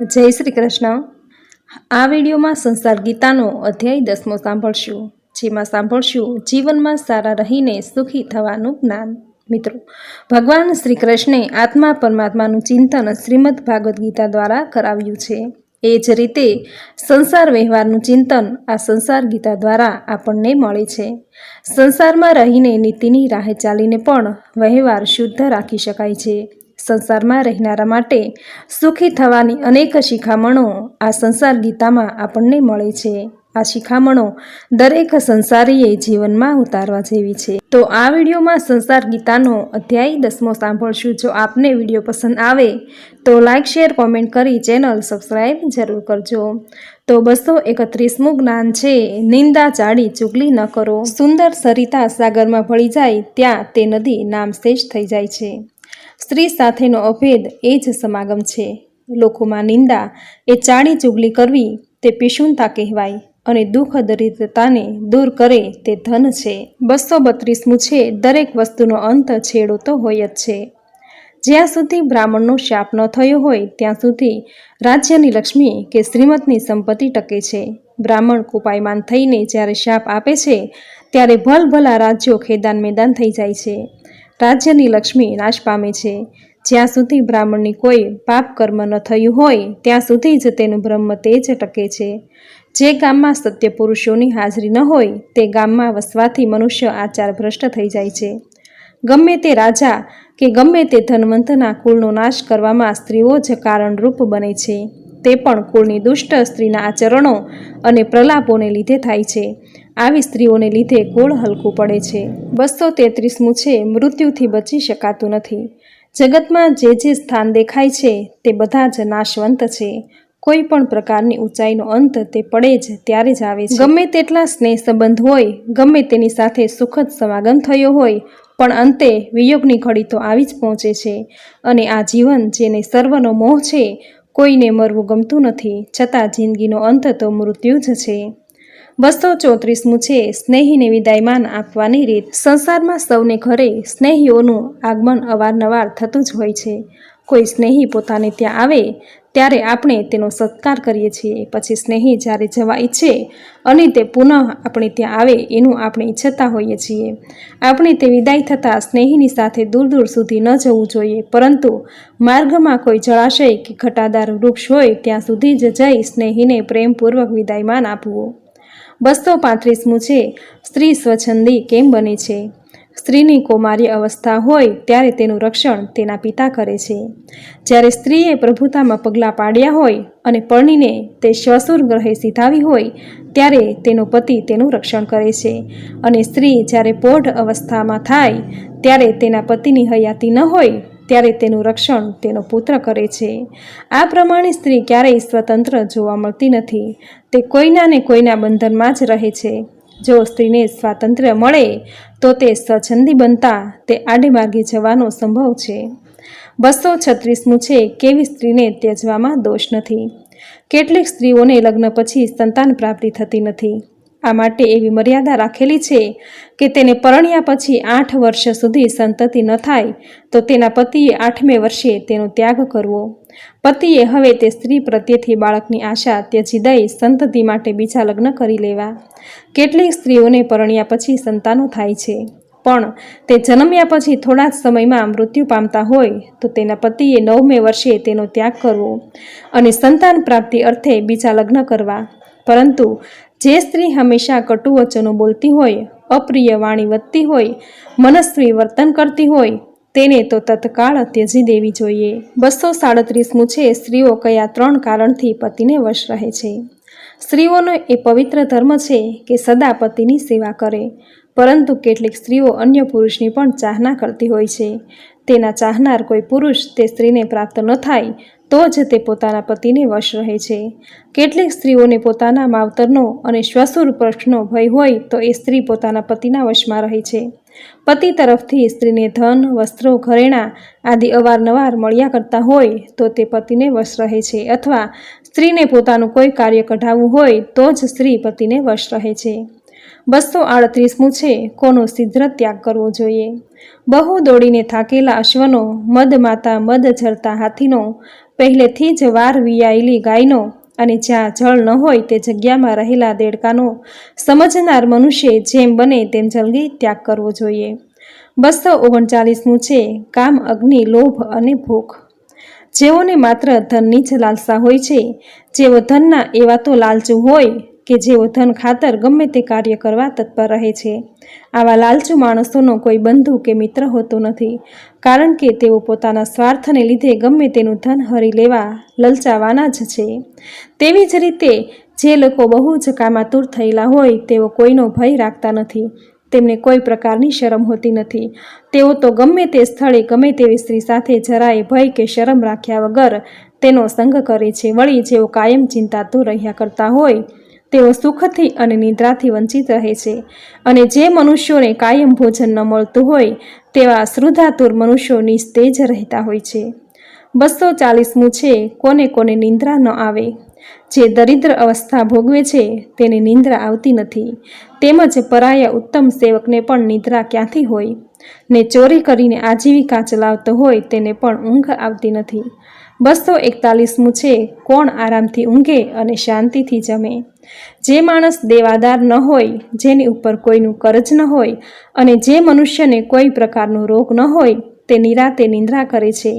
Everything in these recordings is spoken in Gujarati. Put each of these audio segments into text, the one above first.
જય શ્રી કૃષ્ણ. આ વિડીયોમાં સંસાર ગીતાનો અધ્યાય દસમો સાંભળશું, જેમાં સાંભળશું જીવનમાં સારા રહીને સુખી થવાનું જ્ઞાન. મિત્રો, ભગવાન શ્રી કૃષ્ણે આત્મા પરમાત્માનું ચિંતન શ્રીમદ ભાગવદ્ ગીતા દ્વારા કરાવ્યું છે. એ જ રીતે સંસાર વ્યવહારનું ચિંતન આ સંસાર ગીતા દ્વારા આપણને મળે છે. સંસારમાં રહીને નીતિની રાહે ચાલીને પણ વ્યવહાર શુદ્ધ રાખી શકાય છે. સંસારમાં રહેનારા માટે સુખી થવાની અનેક શિખામણો આ સંસાર ગીતામાં આપણને મળે છે. આ શિખામણો દરેક સંસારીએ જીવનમાં ઉતારવા જેવી છે. તો આ વિડીયોમાં સંસાર ગીતાનો અધ્યાય દસમો સાંભળશું. જો આપને વીડિયો પસંદ આવે તો લાઇક શેર, કોમેન્ટ કરી ચેનલ સબસ્ક્રાઈબ જરૂર કરજો. તો બસો એકત્રીસમું જ્ઞાન છે, નિંદા ચાડી ચુગલી ન કરો. સુંદર સરિતા સાગરમાં ભળી જાય, ત્યાં તે નદી નામ શેષ થઈ જાય છે. સ્ત્રી સાથેનો અભેદ એ જ સમાગમ છે. લોકોમાં નિંદા એ ચાળી ચુગલી કરવી તે પિશુનતા કહેવાય અને દુઃખ દરિદ્રતાને દૂર કરે તે ધન છે. બસો બત્રીસમું છે, દરેક વસ્તુનો અંત છેડો તો હોય જ છે. જ્યાં સુધી બ્રાહ્મણનો શાપ ન થયો હોય, ત્યાં સુધી રાજ્યની લક્ષ્મી કે શ્રીમતની સંપત્તિ ટકે છે. બ્રાહ્મણ કુપાયમાન થઈને જ્યારે શાપ આપે છે, ત્યારે ભલભલા રાજ્યો ખેદાન મેદાન થઈ જાય છે. રાજ્યની લક્ષ્મી નાશ પામે છે. જ્યાં સુધી બ્રાહ્મણની કોઈ પાપ કર્મ ન થયું હોય, ત્યાં સુધી જ તેનું બ્રહ્મ તેજ ટકે છે. જે ગામમાં સત્ય પુરુષોની હાજરી ન હોય, તે ગામમાં વસવાથી મનુષ્ય આચાર ભ્રષ્ટ થઈ જાય છે. ગમે તે રાજા કે ગમે તે ધનવંતના કુળનો નાશ કરવામાં સ્ત્રીઓ જ કારણરૂપ બને છે. તે પણ કુળની દુષ્ટ સ્ત્રીના આચરણો અને પ્રલાપોને લીધે થાય છે. આવી સ્ત્રીઓને લીધે ગોળ હલકું પડે છે. બસો તેત્રીસમું છે, મૃત્યુથી બચી શકાતું નથી. જગતમાં જે જે સ્થાન દેખાય છે, તે બધા જ નાશવંત છે. કોઈ પણ પ્રકારની ઊંચાઈનો અંત તે પડે જ ત્યારે જ આવે છે. ગમે તેટલા સ્નેહ સંબંધ હોય, ગમે તેની સાથે સુખદ સમાગમ થયો હોય, પણ અંતે વિયોગની ઘડી તો આવી જ પહોંચે છે. અને આ જીવન જેને સર્વનો મોહ છે, કોઈને મરવું ગમતું નથી, છતાં જિંદગીનો અંત તો મૃત્યુ જ છે. બસો ચોત્રીસમું છે, સ્નેહીને વિદાયમાન આપવાની રીત. સંસારમાં સૌને ઘરે સ્નેહીઓનું આગમન અવારનવાર થતું જ હોય છે. કોઈ સ્નેહી પોતાને ત્યાં આવે, ત્યારે આપણે તેનો સત્કાર કરીએ છીએ. પછી સ્નેહી જ્યારે જવા ઈચ્છે, અને તે પુનઃ આપણે ત્યાં આવે એનું આપણે ઈચ્છતા હોઈએ છીએ. આપણે તે વિદાય થતાં સ્નેહીની સાથે દૂર દૂર સુધી ન જવું જોઈએ, પરંતુ માર્ગમાં કોઈ જળાશય કે ઘટાદાર વૃક્ષ હોય, ત્યાં સુધી જ જઈ સ્નેહીને પ્રેમપૂર્વક વિદાયમાન આપવું. બસો પાંત્રીસમું છે. સ્ત્રી સ્વછંદી કેમ બને છે? સ્ત્રીની કૌમાર્ય અવસ્થા હોય ત્યારે તેનું રક્ષણ તેના પિતા કરે છે. જ્યારે સ્ત્રીએ પ્રભુતામાં પગલાં પાડ્યા હોય અને પરણીને તે શ્વસુર ગ્રહે સીધાવી હોય ત્યારે તેનો પતિ તેનું રક્ષણ કરે છે. અને સ્ત્રી જ્યારે પોઢ અવસ્થામાં થાય ત્યારે તેના પતિની હયાતી ન હોય ત્યારે તેનું રક્ષણ તેનો પુત્ર કરે છે. આ પ્રમાણે સ્ત્રી ક્યારેય સ્વતંત્ર જોવા મળતી નથી. તે કોઈના ને કોઈના બંધનમાં જ રહે છે. જો સ્ત્રીને સ્વાતંત્ર્ય મળે, તો તે સ્વછંદી બનતા તે આડે માર્ગે જવાનો સંભવ છે. બસો છત્રીસમું છે કેવી સ્ત્રીને ત્યજવામાં દોષ નથી. કેટલીક સ્ત્રીઓને લગ્ન પછી સંતાન પ્રાપ્તિ થતી નથી. આ માટે એવી મર્યાદા રાખેલી છે કે તેને પરણ્યા પછી આઠ વર્ષ સુધી સંતતિ ન થાય, તો તેના પતિએ આઠમે વર્ષે તેનો ત્યાગ કરવો. પતિએ હવે તે સ્ત્રી પ્રત્યેથી બાળકની આશા, ત્યજી દઈ સંતતિ માટે બીજા લગ્ન કરી લેવા. કેટલીક સ્ત્રીઓને પરણ્યા પછી સંતાનો થાય છે, પણ તે જન્મ્યા પછી થોડા જ સમયમાં મૃત્યુ પામતા હોય, તો તેના પતિએ નવમે વર્ષે તેનો ત્યાગ કરવો અને સંતાન પ્રાપ્તિ અર્થે બીજા લગ્ન કરવા. પરંતુ જે સ્ત્રી હંમેશા કટુ વચનો બોલતી હોય, અપ્રિય વાણી વધતી હોય, મનસ્વી વર્તન કરતી હોય, તેને તો તત્કાળ ત્યજી દેવી જોઈએ. બસો સાડત્રીસમું છે, સ્ત્રીઓ કયા ત્રણ કારણથી પતિને વશ રહે છે? સ્ત્રીઓનો એ પવિત્ર ધર્મ છે કે સદા પતિની સેવા કરે. પરંતુ કેટલીક સ્ત્રીઓ અન્ય પુરુષની પણ ચાહના કરતી હોય છે. તેના ચાહનાર કોઈ પુરુષ તે સ્ત્રીને પ્રાપ્ત ન થાય તો જ તે પોતાના પતિને વશ રહે છે. કેટલીક સ્ત્રીઓને પોતાના માવતરનો અને શ્વસુર પક્ષનો ભય હોય તો એ સ્ત્રી પોતાના પતિના વશમાં રહે છે. પતિ તરફથી સ્ત્રીને ધન, વસ્ત્રો, ઘરેણાં આદિ અવારનવાર મળ્યા કરતા હોય તો તે પતિને વશ રહે છે અથવા સ્ત્રીને પોતાનું કોઈ કાર્ય કઢાવવું હોય તો જ સ્ત્રી પતિને વશ રહે છે. બસો આડત્રીસમું છે કોનો સિદ્ધ્ર ત્યાગ કરવો જોઈએ. બહુ દોડીને થાકેલા અશ્વનો મદ માતા મદ ઝરતા હાથીનો પહેલેથી જ વાર વિયાયેલી ગાયનો અને જ્યાં જળ ન હોય તે જગ્યામાં રહેલા દેડકાનો સમજનાર મનુષ્ય જેમ બને તેમ જલ્દી ત્યાગ કરવો જોઈએ. બસો ઓગણચાલીસનું છે કામ, અગ્નિ, લોભ અને ભૂખ જેઓને માત્ર ધનની જ લાલસા હોય છે, જેઓ ધનના એવા તો લાલચુ હોય કે જેઓ ધન ખાતર ગમે તે કાર્ય કરવા તત્પર રહે છે. આવા લાલચુ માણસોનો કોઈ બંધુ કે મિત્ર હોતો નથી. કારણ કે તેઓ પોતાના સ્વાર્થને લીધે ગમે તેનું ધન હરી લેવા લલચાવાના જ છે. તેવી જ રીતે જે લોકો બહુ જ કામાતુર થયેલા હોય તેઓ કોઈનો ભય રાખતા નથી. તેમને કોઈ પ્રકારની શરમ હોતી નથી. તેઓ તો ગમે તે સ્થળે ગમે તેવી સ્ત્રી સાથે જરાય ભય કે શરમ રાખ્યા વગર તેનો સંગ કરે છે. વળી જેઓ કાયમ ચિંતાતુર રહ્યા કરતા હોય તેઓ સુખથી અને નિદ્રાથી વંચિત રહે છે. અને જે મનુષ્યોને કાયમ ભોજન ન મળતું હોય, તેવા શ્રુધાતુર મનુષ્યો નિસ્તેજ રહેતા હોય છે. બસો ચાલીસમું છે, કોને કોને નિંદ્રા ન આવે. જે દરિદ્ર અવસ્થા ભોગવે છે, તેને નિંદ્રા આવતી નથી. તેમજ પરાયા ઉત્તમ સેવકને પણ નિદ્રા ક્યાંથી હોય? ને ચોરી કરીને આજીવિકા ચલાવતો હોય, તેને પણ ઊંઘ આવતી નથી. બસો એકતાલીસમું છે, કોણ આરામથી ઊંઘે અને શાંતિથી જમે. જે માણસ દેવાદાર ન હોય, જેની ઉપર કોઈનું કરજ ન હોય અને જે મનુષ્યને કોઈ પ્રકારનો રોગ ન હોય, તે નિરાતે નિંદ્રા કરે છે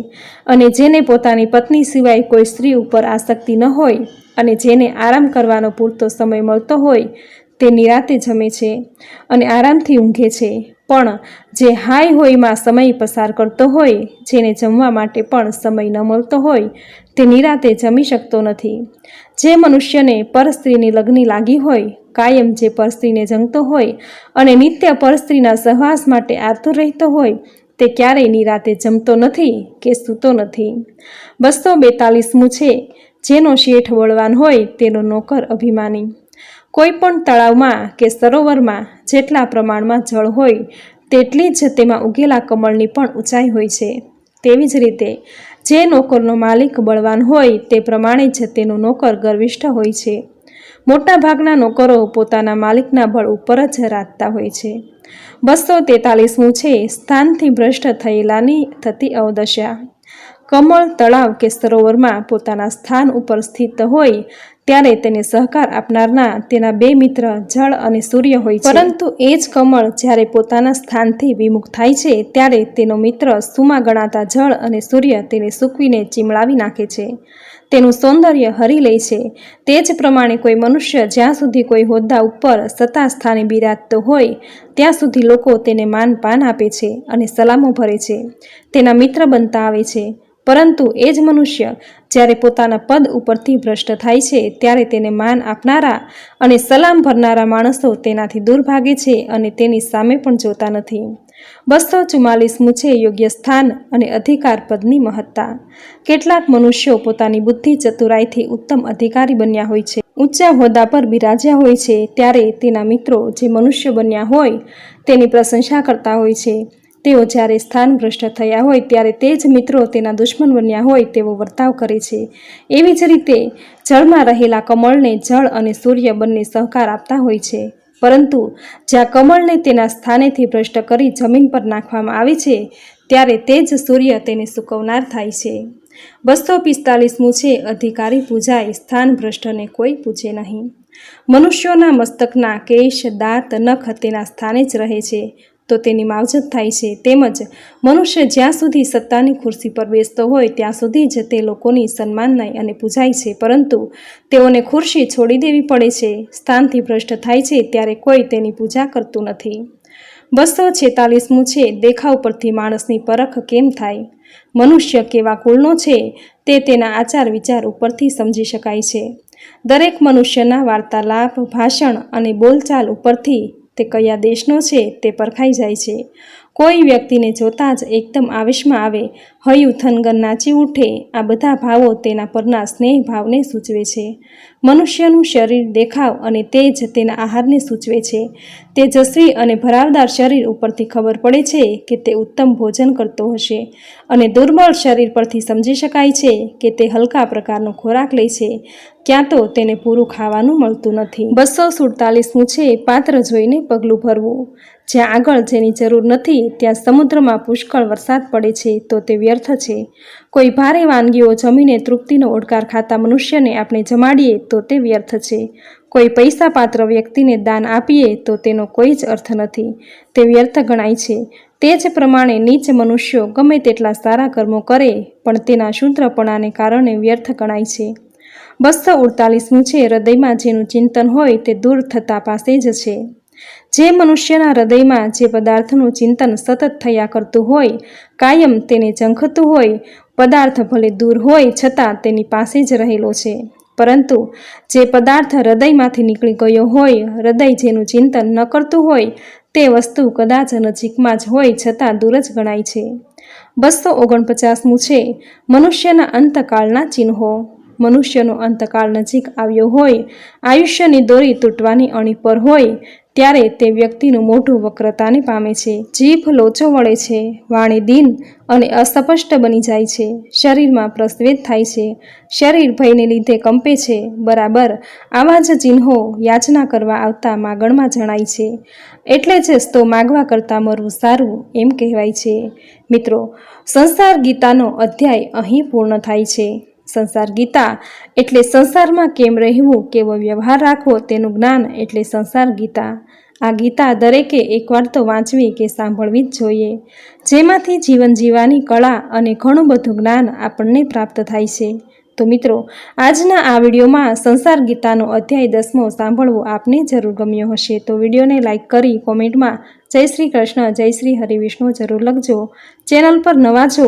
અને જેને પોતાની પત્ની સિવાય કોઈ સ્ત્રી ઉપર આસક્તિ ન હોય અને જેને આરામ કરવાનો પૂરતો સમય મળતો હોય તે નિરાતે જમે છે અને આરામથી ઊંઘે છે. પણ જે હાઈ હોયમાં સમય પસાર કરતો હોય, જેને જમવા માટે પણ સમય ન મળતો હોય, તે નિરાતે જમી શકતો નથી. જે મનુષ્યને પરસ્ત્રીની લગ્ની લાગી હોય, કાયમ જે પરસ્ત્રીને જંગતો હોય અને નિત્ય પરસ્ત્રીના સહવાસ માટે આતુર રહેતો હોય, તે ક્યારેય નિરાતે જમતો નથી કે સૂતો નથી. બસો બેતાલીસમું છે. જેનો શેઠ બળવાન હોય તેનો નોકર અભિમાની. કોઈ પણ તળાવમાં કે સરોવરમાં જેટલા પ્રમાણમાં જળ હોય, તેટલી જ તેમાં ઉગેલા કમળની પણ ઊંચાઈ હોય છે. તેવી જ રીતે, જે નોકરનો માલિક બળવાન હોય, તે પ્રમાણે જ તેનો નોકર ગર્વિષ્ઠ હોય છે. મોટાભાગના નોકરો પોતાના માલિકના બળ ઉપર જ રાખતા હોય છે. બસો તેતાલીસમું છે, સ્થાનથી ભ્રષ્ટ થયેલાની થતી અવદશા. કમળ તળાવ કે સરોવરમાં પોતાના સ્થાન ઉપર સ્થિત હોય ત્યારે તેને સહકાર આપનારના તેના બે મિત્ર જળ અને સૂર્ય હોય છે. પરંતુ એ જ કમળ જ્યારે પોતાના સ્થાનથી વિમુખ થાય છે, ત્યારે તેનો મિત્ર સુમા ગણાતા જળ અને સૂર્ય તેને સૂકવીને ચીમળાવી નાખે છે. તેનું સૌંદર્ય હરી લે છે. તે જ પ્રમાણે કોઈ મનુષ્ય જ્યાં સુધી કોઈ હોદ્દા ઉપર સત્તા સ્થાને બિરાજતો હોય, ત્યાં સુધી લોકો તેને માન પાન આપે છે અને સલામો ભરે છે. તેના મિત્ર બનતા આવે છે. પરંતુ એ જ મનુષ્ય જ્યારે પોતાના પદ ઉપરથી ભ્રષ્ટ થાય છે, ત્યારે તેને માન આપનારા અને સલામ ભરનારા માણસો તેનાથી દૂર ભાગે છે અને તેની સામે પણ જોતા નથી. બસો ચુમ્માલીસમું છે યોગ્ય સ્થાન અને અધિકાર પદની મહત્તા. કેટલાક મનુષ્યો પોતાની બુદ્ધિ ચતુરાઈથી ઉત્તમ અધિકારી બન્યા હોય છે. ઊંચા હોદ્દા પર બિરાજ્યા હોય છે, ત્યારે તેના મિત્રો જે મનુષ્ય બન્યા હોય તેની પ્રશંસા કરતા હોય છે. તેઓ જ્યારે સ્થાન ભ્રષ્ટ થયા હોય ત્યારે તે જ મિત્રો તેના દુશ્મન બન્યા હોય તેવો વર્તાવ કરે છે. એવી જ રીતે જળમાં રહેલા કમળને જળ અને સૂર્ય બંને સહકાર આપતા હોય છે. પરંતુ જ્યાં કમળને તેના સ્થાનેથી ભ્રષ્ટ કરી જમીન પર નાખવામાં આવે છે, ત્યારે તે જ સૂર્ય તેને સૂકવનાર થાય છે. બસો પિસ્તાલીસમું છે અધિકારી પૂજાય સ્થાન ભ્રષ્ટને કોઈ પૂછે નહીં. મનુષ્યોના મસ્તકના કેશ દાંત નખ તેના સ્થાને જ રહે છે. તો તેની માવજત થાય છે. તેમજ મનુષ્ય જ્યાં સુધી સત્તાની ખુરશી પર બેસતો હોય, ત્યાં સુધી જ તે લોકોની સન્માનનાય અને પૂજાય છે. પરંતુ તેઓને ખુરશી છોડી દેવી પડે છે. સ્થાનથી ભ્રષ્ટ થાય છે ત્યારે કોઈ તેની પૂજા કરતું નથી. બસો છેતાલીસમું છે, દેખાવ પરથી માણસની પરખ કેમ થાય? મનુષ્ય કેવા કુળનો છે, તે તેના આચાર વિચાર ઉપરથી સમજી શકાય છે. દરેક મનુષ્યના વાર્તાલાપ, ભાષણ અને બોલચાલ ઉપરથી તે કયા દેશનો છે તે પરખાઈ જાય છે. કોઈ વ્યક્તિને જોતાં જ એકદમ આવેશમાં આવે, હયું થનગન નાચી ઉઠે, આ બધા ભાવો તેના પરના સ્નેહ ભાવને સૂચવે છે. મનુષ્યનું શરીર દેખાવ અને તે જ તેના આહારને સૂચવે છે. તેજસ્વી અને ભરાવદાર શરીર ઉપરથી ખબર પડે છે કે તે ઉત્તમ ભોજન કરતો હશે અને દુર્બળ શરીર પરથી સમજી શકાય છે કે તે હલકા પ્રકારનો ખોરાક લે છે. ક્યાં તો તેને પૂરું ખાવાનું મળતું નથી. બસો સુડતાલીસનું છે પાત્ર જોઈને પગલું ભરવું. જ્યાં આગળ જેની જરૂર નથી, ત્યાં સમુદ્રમાં પુષ્કળ વરસાદ પડે છે, તો તે વ્યર્થ છે. કોઈ ભારે વાનગીઓ જમીને તૃપ્તિનો ઓડકાર ખાતા મનુષ્યને આપણે જમાડીએ, તો તે વ્યર્થ છે. કોઈ પૈસાપાત્ર વ્યક્તિને દાન આપીએ, તો તેનો કોઈ જ અર્થ નથી. તે વ્યર્થ ગણાય છે. તે જ પ્રમાણે નીચ મનુષ્યો ગમે તેટલા સારા કર્મો કરે, પણ તેના શૂદ્રપણાને કારણે વ્યર્થ ગણાય છે. બસો ઉડતાલીસમું છે, હૃદયમાં જેનું ચિંતન હોય, તે દૂર થતા પાસે જ છે. જે મનુષ્યના હૃદયમાં જે પદાર્થનું ચિંતન સતત થયા કરતું હોય, કાયમ તેને ઝંખતું હોય, પદાર્થ ભલે દૂર હોય છતાં તેની પાસે જ રહેલો છે. પરંતુ જે પદાર્થ હૃદયમાંથી નીકળી ગયો હોય, હૃદય જેનું ચિંતન ન કરતું હોય, તે વસ્તુ કદાચ નજીકમાં જ હોય છતાં દૂર જ ગણાય છે. બસો ઓગણપચાસમું છે, મનુષ્યના અંતકાળના ચિહ્નો. મનુષ્યનો અંતકાળ નજીક આવ્યો હોય, આયુષ્યની દોરી તૂટવાની અણી પર હોય ત્યારે તે વ્યક્તિનું મોઢું વક્રતાને પામે છે. જીભ લોચો વળે છે, વાણી દિન અને અસ્પષ્ટ બની જાય છે. શરીરમાં પ્રસ્વેદ થાય છે. શરીર ભયને લીધે કંપે છે. બરાબર, આવા જ ચિહ્નો યાચના કરવા આવતા માગણમાં જણાય છે. એટલે જ તો માગવા કરતાં મરવું સારું એમ કહેવાય છે. મિત્રો, સંસાર ગીતાનો અધ્યાય અહીં પૂર્ણ થાય છે. સંસાર ગીતા એટલે સંસારમાં કેમ રહેવું, કેવો વ્યવહાર રાખવો તેનું જ્ઞાન એટલે સંસાર ગીતા. આ ગીતા દરેકે એકવાર તો વાંચવી કે સાંભળવી જ જોઈએ. જેમાંથી જીવન જીવવાની કળા અને ઘણું બધું જ્ઞાન આપણને પ્રાપ્ત થાય છે. તો મિત્રો, આજના આ વિડીયોમાં સંસાર ગીતાનો અધ્યાય દસમો સાંભળવો આપને જરૂર ગમ્યો હશે. તો વિડીયોને લાઇક કરી કોમેન્ટમાં જય શ્રી કૃષ્ણ, જય શ્રી હરિવિષ્ણુ જરૂર લખજો. ચેનલ પર નવા છો